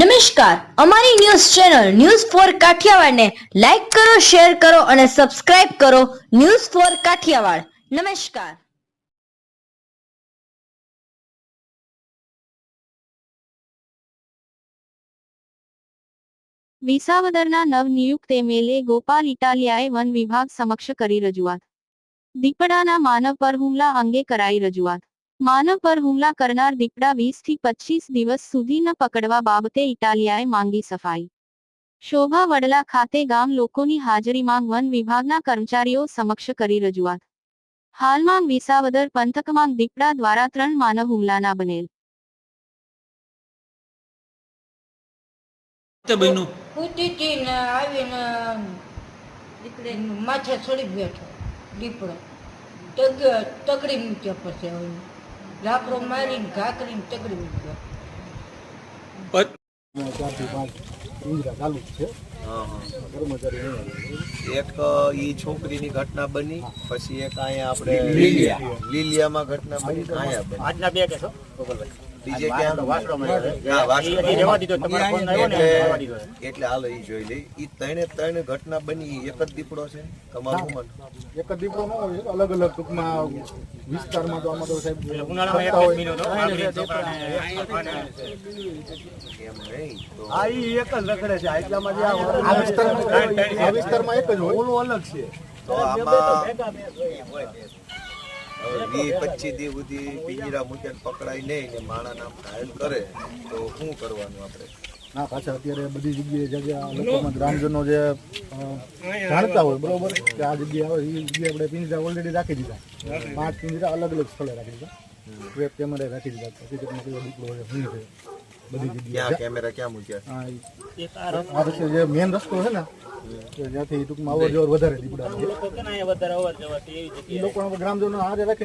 નમસ્કાર. અમારી news channel news for કાઠિયાવાડને લાઈક કરો, શેર કરો અને સબસ્ક્રાઇબ કરો ન્યૂઝ ફોર કાઠિયાવાડ. નમસ્કાર. વિસાવદરના નવનિયુક્ત એમએલએ ગોપાલ ઇટાલિયાએ વન વિભાગ સમક્ષ કરી રજૂઆત. દીપડાના માનવ પર હુમલા અંગે કરાઈ રજૂઆત. માનવ પર હુમલા કરનાર દીપડા વીસથી પચીસ દિવસ સુધી ન પકડવા બાબતે ઇટાલિયાએ માંગી સફાઈ. શોભા વડલા ખાતે ગામ લોકોની હાજરીમાં વન વિભાગના કર્મચારીઓ સમક્ષ કરી રજૂઆત. હાલમાં વિસાવદર પંથકમાં દીપડા દ્વારા ત્રણ માનવ હુમલાના બનેલ. તે બન્યું. ને આવીને દીકરે માથે ચડી બેઠો દીપડો. તગ તગડી મૂક્યો પછી લાકડો મારીને ઘાકરીને મૂક્યો. આવે. એક ઈ છોકરીની ઘટના બની પછી એક અહીંયા આપણે લીલિયામાં ઘટના બની અહીંયા આજના બે કેસો ગોપાલભાઈ. બીજે ક્યાં વાસડો હા, વાસડો એ રહેવા દીધો તમારો ફોન આવ્યો ને? એટલે હાલો જોઈ લે એ ત્રણે ત્રણ ઘટના બની એક જ દીપડો છે. તમારું મન એક જ દીપડો ન હોય અલગ અલગ ટૂંકમાં વિસ્તારમાં તો આમાં તો સાહેબ ઉનાળામાં એક તો આ એક જ રખડે છે. આટલામાં જે આ વિસ્તારમાં આ વિસ્તારમાં એક જ હોય. ઓલું અલગ છે. તો આમાં વીસ પચીસ દી સુધી પિંજરા મૂકીને પકડાય નહીં ને માણા નામ ઘાયલ કરે તો શું કરવાનું આપણે? ના પાછા અત્યારે બધી જગ્યાએ જગ્યા લોકોમાં ગ્રામજનો જે જાણતા હોય બરોબર? કે આ જગ્યાએ આવે એ જગ્યાએ આપણે પિંજરા ઓલરેડી રાખી દીધા. પાંચ પિંજરા અલગ અલગ સ્થળે રાખી દીધા. ટ્રેપ કેમેરા રાખી દીધા. પછી છે. બધી જગ્યાએ. કેમેરા ક્યાં મૂક્યા? હા, આ રસ્તે જે મેન રસ્તો છે ને જ્યાંથી ટૂંકમાં અવર જવર વધારે દીપડા લોકો ગ્રામજનો હારે રાખી.